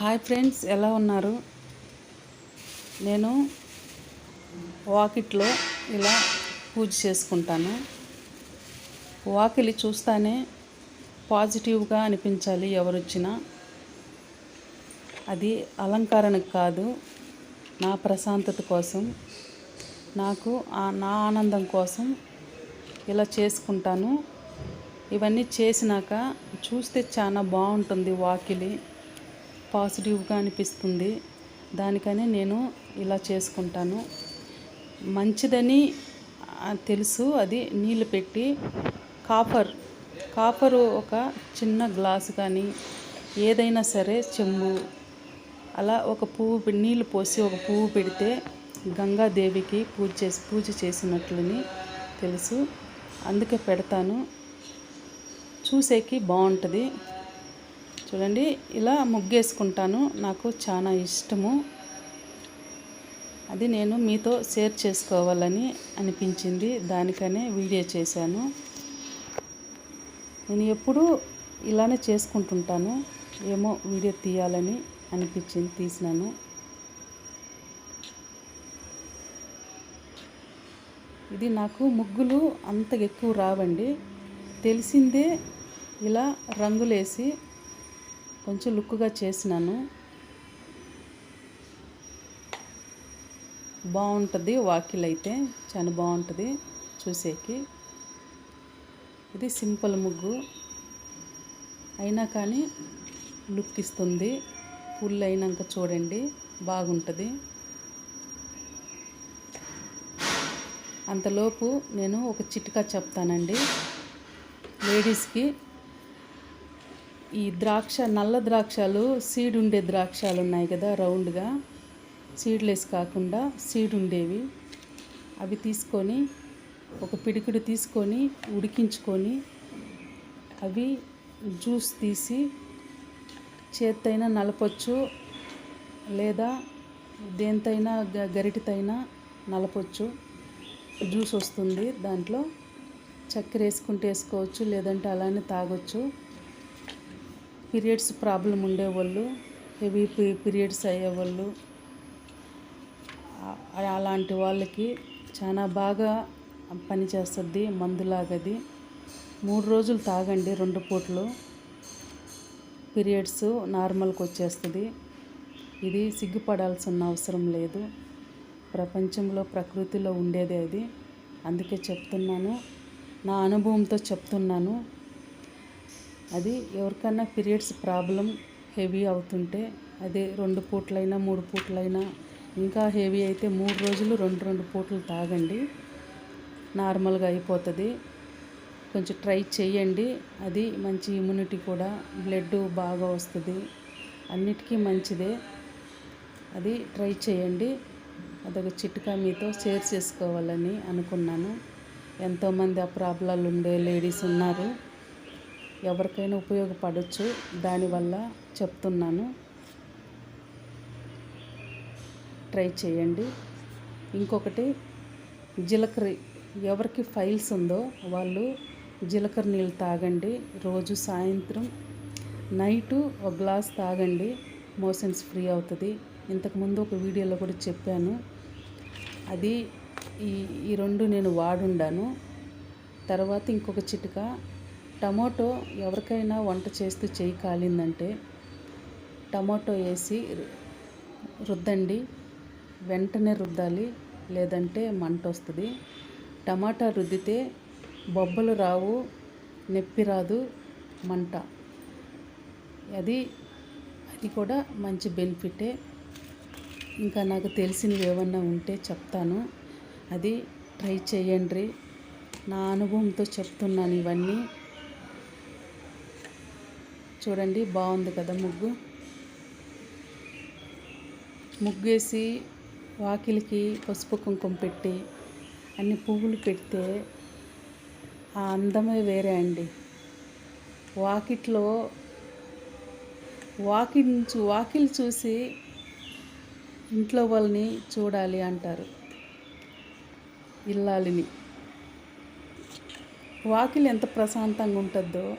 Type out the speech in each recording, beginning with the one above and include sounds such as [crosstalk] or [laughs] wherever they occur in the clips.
Hi friends ఎలా ఉన్నారు? నేను వాకిట్లో ఇలా పూజ చేసుకుంటాను. వాకిలి చూస్తానే పాజిటివ్గా అనిపించాలి ఎవరు వచ్చినా అది అలంకరణకు కాదు నా ప్రశాంతత కోసం. నాకు నా ఆనందం కోసం ఇలా చేసుకుంటాను. ఇవన్నీ చేసినాక చూస్తే చాలా బాగుంటుంది వాకిలి. పాజిటివ్గా అనిపిస్తుంది. దానికని నేను ఇలా చేసుకుంటాను. మంచిదని తెలుసు. అది నీళ్ళు పెట్టి కాపర్ కాపరు ఒక చిన్న గ్లాసు కానీ ఏదైనా సరే చెంబు అలా ఒక పువ్వు నీళ్ళు పోసి ఒక పువ్వు పెడితే గంగాదేవికి పూజ చేసి పూజ చేసినట్లని తెలుసు. అందుకే పెడతాను. చూసేకి బాగుంటుంది చూడండి ఇలా ముగ్గేసుకుంటాను. నాకు చాలా ఇష్టము. అది నేను మీతో షేర్ చేసుకోవాలని అనిపించింది. దానికనే వీడియో చేశాను. నేను ఎప్పుడూ ఇలానే చేసుకుంటుంటాను. ఏమో వీడియో తీయాలని అనిపించింది తీసినాను. ఇది నాకు ముగ్గులు అంత ఎక్కువ రావండి. తెలిసిందే ఇలా రంగులేసి కొంచెం లుక్గా చేసినాను. బాగుంటుంది వాకిల్ అయితే చాలా బాగుంటుంది చూసేకి. ఇది సింపుల్ ముగ్గు. అయినా కానీ లుక్ ఇస్తుంది. ఫుల్ అయినాక చూడండి బాగుంటుంది. అంతలోపు నేను ఒక చిట్కా చెప్తానండి. లేడీస్కి ఈ ద్రాక్ష నల్ల ద్రాక్షలు సీడ్ ఉండే ద్రాక్షలు ఉన్నాయి కదా రౌండ్గా. సీడ్లెస్ కాకుండా సీడ్ ఉండేవి. అవి తీసుకొని ఒక పిడికిడు తీసుకొని ఉడికించుకొని అవి జ్యూస్ తీసి చేత్తైనా నలపొచ్చు లేదా దేంతైనా గ- గరిటెతైనా నలపొచ్చు. జ్యూస్ వస్తుంది దాంట్లో. చక్కెర వేసుకుంటే వేసుకోవచ్చు లేదంటే అలానే తాగొచ్చు. పీరియడ్స్ ప్రాబ్లం ఉండేవాళ్ళు హెవీ పీరియడ్స్ అయ్యేవాళ్ళు. అలాంటి వాళ్ళకి చాలా బాగా పనిచేస్తుంది మందులాగది. మూడు రోజులు తాగండి రెండు పూటలు. పీరియడ్స్ నార్మల్కి వచ్చేస్తుంది. ఇది సిగ్గుపడాల్సిన అవసరం లేదు. ప్రపంచంలో ప్రకృతిలో ఉండేదే అది. అందుకే చెప్తున్నాను. నా అనుభవంతో చెప్తున్నాను. అది ఎవరికన్నా పీరియడ్స్ ప్రాబ్లం హెవీ అవుతుంటే అదే రెండు పూట్లైనా మూడు పూట్లైనా ఇంకా హెవీ అయితే మూడు రోజులు రెండు రెండు పూటలు తాగండి. నార్మల్గా అయిపోతుంది. కొంచెం ట్రై చేయండి అది మంచి ఇమ్యూనిటీ కూడా బ్లడ్ బాగా వస్తుంది. అన్నిటికీ మంచిదే. అది ట్రై చేయండి అదొక చిట్కా మీతో షేర్ చేసుకోవాలని అనుకున్నాను. ఎంతోమంది ఆ ప్రాబ్లాలు ఉండే లేడీస్ ఉన్నారు. ఎవరికైనా ఉపయోగపడవచ్చు దానివల్ల చెప్తున్నాను. ట్రై చేయండి. ఇంకొకటి జీలకర్ర ఎవరికి ఫైల్స్ ఉందో వాళ్ళు జీలకర్ర నీళ్ళు తాగండి. రోజు సాయంత్రం నైటు ఒక గ్లాస్ తాగండి. మోషన్స్ ఫ్రీ అవుతుంది. ఇంతకుముందు ఒక వీడియోలో కూడా చెప్పాను. అది ఈ ఈ రెండు నేను వాడుండాను. తర్వాత ఇంకొక చిటికా టమాటో ఎవరికైనా వంట చేస్తూ చేయి కాలిందంటే టమాటో వేసి రుద్దండి. వెంటనే రుద్దాలి లేదంటే మంట వస్తుంది. టమాటా రుద్దితే బొబ్బలు రావు నొప్పి రాదు మంట. అది అది కూడా మంచి బెనిఫిటే. ఇంకా నాకు తెలిసినవి ఏమన్నా ఉంటే చెప్తాను. అది ట్రై చేయండి. నా అనుభవంతో చెప్తున్నాను ఇవన్నీ. చూడండి బాగుంది కదా ముగ్గు. ముగ్గేసి వాకిలికి పసుపు కుంకుమ పెట్టి అన్ని పువ్వులు పెడితే ఆ అందమే వేరే అండి. వాకిట్లో వాకిల్ చూ వాకిల్ చూసి ఇంట్లో వాళ్ళని చూడాలి అంటారు. ఇల్లాలిని. వాకిలి ఎంత ప్రశాంతంగా ఉంటుందో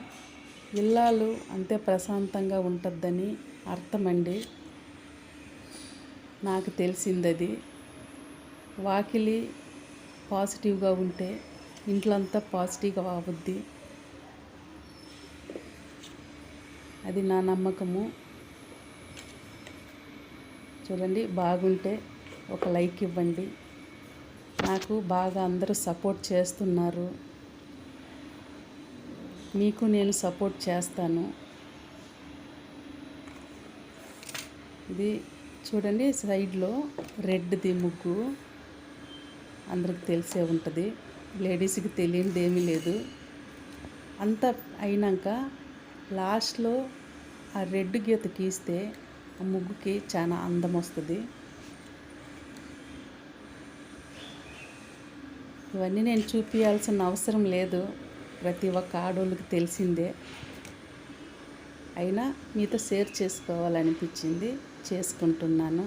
ఇల్లాలు అంతే ప్రశాంతంగా ఉంటుందని అర్థమండి. నాకు తెలిసింది అది వాకిలి పాజిటివ్గా ఉంటే ఇంట్లంతా పాజిటివ్గా అవుద్ది. అది నా నమ్మకము. చూడండి బాగుంటే ఒక లైక్ ఇవ్వండి. నాకు బాగా అందరూ సపోర్ట్ చేస్తున్నారు. మీకు నేను సపోర్ట్ చేస్తాను. ఇది చూడండి సైడ్లో రెడ్ది ముగ్గు. అందరికి తెలిసే ఉంటుంది. లేడీస్కి తెలియనిది ఏమీ లేదు. అంతా అయినాక లాస్ట్లో ఆ రెడ్ గీత గీస్తే ఆ ముగ్గుకి చాలా అందం వస్తుంది. ఇవన్నీ నేను చూపించాల్సిన అవసరం లేదు. ప్రతి ఒక్క ఆడోళ్ళకి తెలిసిందే. అయినా మీతో షేర్ చేసుకోవాలనిపించింది చేసుకుంటున్నాను.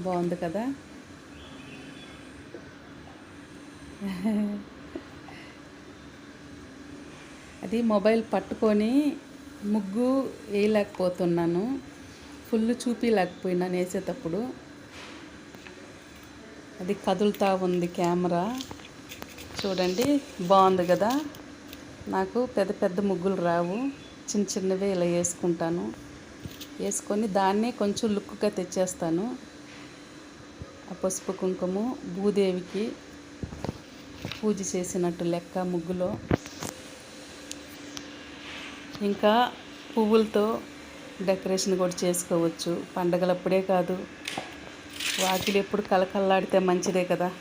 బాగుంది కదా? అది మొబైల్ పట్టుకొని ముగ్గు వేయలేకపోతున్నాను. ఫుల్ చూపించలేకపోయినాను వేసేటప్పుడు. అది కదులుతూ ఉంది కెమెరా. చూడండి బాగుంది కదా? నాకు పెద్ద పెద్ద ముగ్గులు రావు. చిన్న చిన్నవే ఇలా వేసుకుంటాను. వేసుకొని దాన్ని కొంచెం లుక్గా తెచ్చేస్తాను. ఆ పసుపు కుంకుమ భూదేవికి పూజ చేసినట్టు లెక్క ముగ్గులో. ఇంకా పువ్వులతో డెకరేషన్ కూడా చేసుకోవచ్చు. పండగలప్పుడే కాదు. వాకిలి ఎప్పుడు కలకల్లాడితే మంచిదే కదా.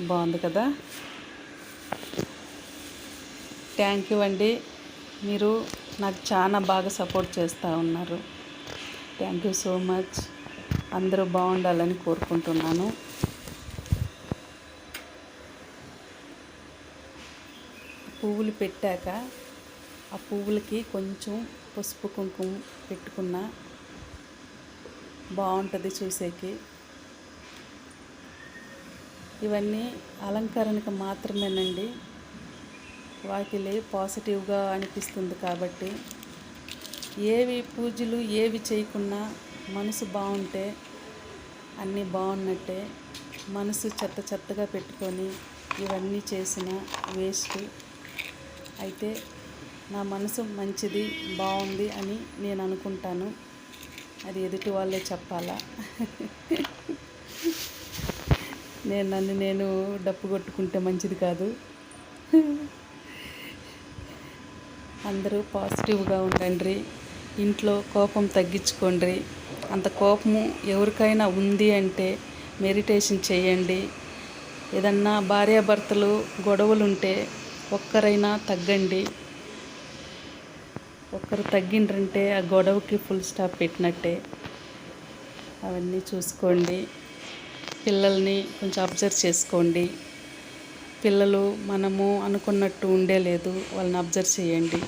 బాగుంది కదా. థ్యాంక్ యూ అండి. మీరు నాకు చాలా బాగా సపోర్ట్ చేస్తూ ఉన్నారు. థ్యాంక్ యూ సో మచ్ అందరూ బాగుండాలని కోరుకుంటున్నాను. పువ్వులు పెట్టాక ఆ పువ్వులకి కొంచెం పసుపు కుంకుమ పెట్టుకున్న బాగుంటుంది చూసేకి. ఇవన్నీ అలంకరణకు మాత్రమేనండి. వాకిలి పాజిటివ్గా అనిపిస్తుంది కాబట్టి. ఏవి పూజలు ఏవి చేయకున్నా మనసు బాగుంటే అన్నీ బాగున్నట్టే. మనసు చెత్త చెత్తగా పెట్టుకొని ఇవన్నీ చేసిన వేస్ట్. అయితే నా మనసు మంచిది బాగుంది అని నేను అనుకుంటాను. అది ఎదుటి వాళ్ళే చెప్పాలా? నేను నన్ను నేను డప్పు కొట్టుకుంటే మంచిది కాదు. అందరూ పాజిటివ్గా ఉండండి. ఇంట్లో కోపం తగ్గించుకోండి. అంత కోపము ఎవరికైనా ఉంది అంటే మెడిటేషన్ చేయండి. ఏదన్నా భార్యాభర్తలు గొడవలుంటే ఒక్కరైనా తగ్గండి. ఒక్కరు తగ్గిండ్రంటే ఆ గొడవకి ఫుల్ స్టాప్ పెట్టినట్టే. అవన్నీ చూసుకోండి. పిల్లల్ని కొంచెం అబ్జర్వ్ చేసుకోండి. పిల్లలు మనము అనుకున్నట్టు ఉండే లేదు వాళ్ళని అబ్జర్వ్ చేయండి.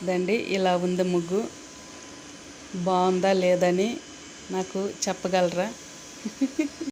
దండి ఇలా ఉంది ముగ్గు. బాగుందా లేదని నాకు చెప్పగలరా? [laughs]